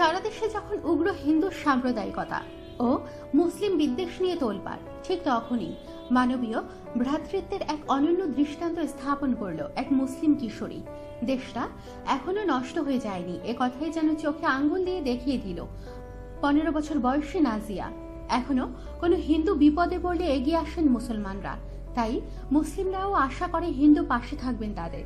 সারা দেশে যখন উগ্র হিন্দু সাম্প্রদায়িকতা ও মুসলিম বিদ্বেষ নিয়ে তোলপাড়, ঠিক তখনই মানবীয় ভ্রাতৃত্বের এক অনন্য দৃষ্টান্ত স্থাপন করল এক মুসলিম কিশোরী। দেশটা এখনও নষ্ট হয়ে যায়নি, এ কথাই যেন চোখে আঙ্গুল দিয়ে দেখিয়ে দিল। পনেরো বছর বয়সী নাজিয়া, এখনও কোনো হিন্দু বিপদে পড়লে এগিয়ে আসেন মুসলমানরা। তাই মুসলিমরাও আশা করে হিন্দু পাশে থাকবেন তাদের।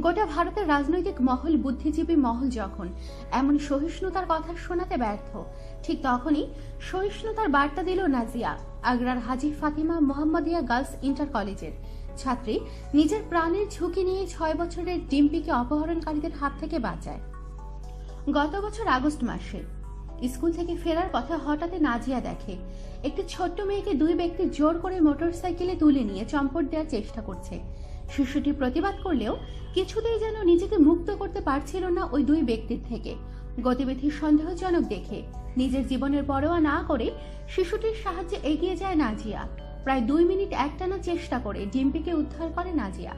গোটা ভারতের রাজনৈতিক মহল বুদ্ধিজীবী মহল যখন এমন সহিষ্ণুতার কথা শোনাতে ব্যর্থ, ঠিক তখনই সহিষ্ণুতার বার্তা দিল নাজিয়া, আগ্রার হাজি ফাতিমা মোহাম্মদিয়া গার্লস ইন্টার কলেজের। ছাত্রী নিজের প্রাণের ঝুঁকি নিয়ে ছয় বছরের ডিম্পিকে অপহরণকারীদের হাত থেকে বাঁচায়। গত বছর আগস্ট মাসে স্কুল থেকে ফেরার পথে হঠাৎ নাজিয়া দেখে একটি ছোট্ট মেয়েকে দুই ব্যক্তি জোর করে মোটরসাইকেলে তুলে নিয়ে চম্পট দেওয়ার চেষ্টা করছে। শিশুটি প্রতিবাদ করলেও কিছুতেই যেন নিজেকে মুক্ত করতে পারছিল না ওই দুই ব্যক্তির থেকে। গতিবিধি সন্দেহজনক দেখে নিজের জীবনের পরোয়া না করে শিশুটির সাহায্যে এগিয়ে যায় নাজিয়া। প্রায় দুই মিনিট একটানা চেষ্টা করে ডিম্পিকে উদ্ধার করে নাজিয়া।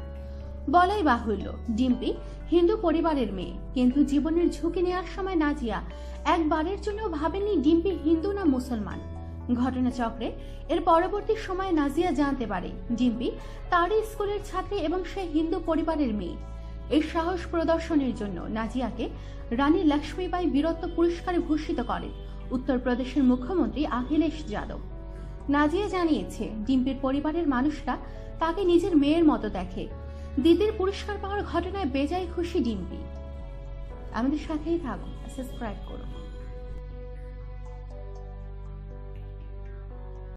বলাই বাহুল্য, ডিম্পি হিন্দু পরিবারের মেয়ে, কিন্তু জীবনের ঝুঁকি নেওয়ার সময় নাজিয়া একবারের জন্য ভাবেনি ডিম্পি হিন্দু না মুসলমান। ঘটনাচক্রে এর পরবর্তী সময়ে নাজিয়া জানতে পারে ডিম্পি তারই স্কুলের ছাত্রী এবং সে হিন্দু পরিবারের মেয়ে। এই সাহস প্রদর্শনের জন্য নাজিয়াকে রানী লক্ষ্মীবাই বীরত্ব পুরস্কারে ভূষিত করেন উত্তরপ্রদেশের মুখ্যমন্ত্রী অখিলেশ যাদব। নাজিয়া জানিয়েছে ডিম্পির পরিবারের মানুষরা তাকে নিজের মেয়ের মতো দেখে। দিদির পুরস্কার পাওয়ার ঘটনায় বেজায় খুশি ডিম্পি আমাদের সাথেই থাকুন সাবস্ক্রাইব করুন।